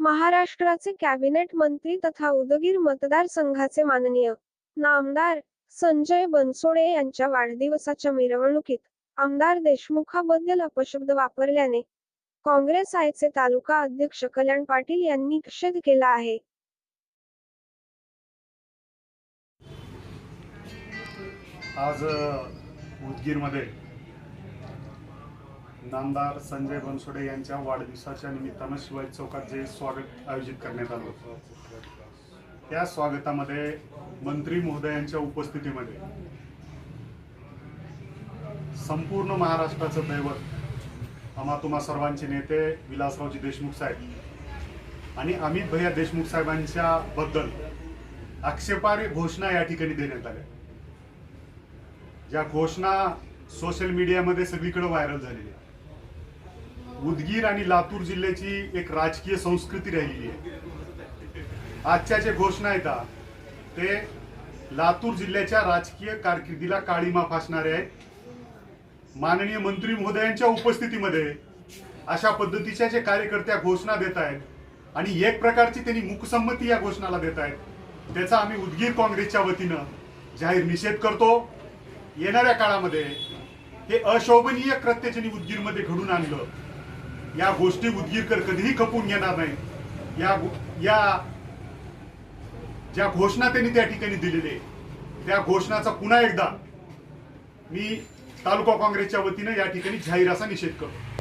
महाराष्ट्राचे कॅबिनेट मंत्री तथा उदगीर मतदारसंघाचे माननीय नामदार संजय बनसोडे यांच्या वाढदिवसाच्या मिरवणुकीत आमदार देशमुखाबद्दल अपशब्द वापरल्याने काँग्रेस आयचे तालुका अध्यक्ष कल्याण पाटील यांनी निषेध केला आहे. आज उदगीरमध्ये नामदार संजय बनसोडे यांच्या वाढदिवसाच्या निमित्तानं शिवाजी चौकात जे स्वागत आयोजित करण्यात आलं होतं. त्या स्वागतामध्ये मंत्री महोदयांच्या उपस्थितीमध्ये संपूर्ण महाराष्ट्राचं दैवत आम्हा तुम्हा सर्वांचे नेते विलासरावजी देशमुख साहेब आणि अमित भैया देशमुख साहेबांच्या बद्दल आक्षेपार्ह घोषणा या ठिकाणी देण्यात आल्या. ज्या घोषणा सोशल मीडियामध्ये सगळीकडे व्हायरल झालेली आहे उदगीर आणि लातूर जिल्ह्याची एक राजकीय संस्कृती राहिलेली आहे. आजच्या जे घोषणा येतात ते लातूर जिल्ह्याच्या राजकीय कारकिर्दीला काळीमा फासणारे आहेत. माननीय मंत्री महोदयांच्या उपस्थितीमध्ये अशा पद्धतीच्या जे कार्यकर्त्या घोषणा देत आहेत आणि एक प्रकारची त्यांनी मुकसंमती या घोषणाला देत आहेत त्याचा आम्ही उदगीर काँग्रेसच्या वतीनं जाहीर निषेध करतो. येणाऱ्या काळामध्ये हे अशोभनीय कृत्य त्यांनी उदगीरमध्ये घडून आणलं या गोष्टी उदगीरकर कधीही खपून घेणार नाही. या या ज्या घोषणा त्यांनी त्या ठिकाणी दिलेले त्या घोषणाचा पुन्हा एकदा मी तालुका काँग्रेसच्या वतीनं या ठिकाणी जाहीर असा निषेध करतो.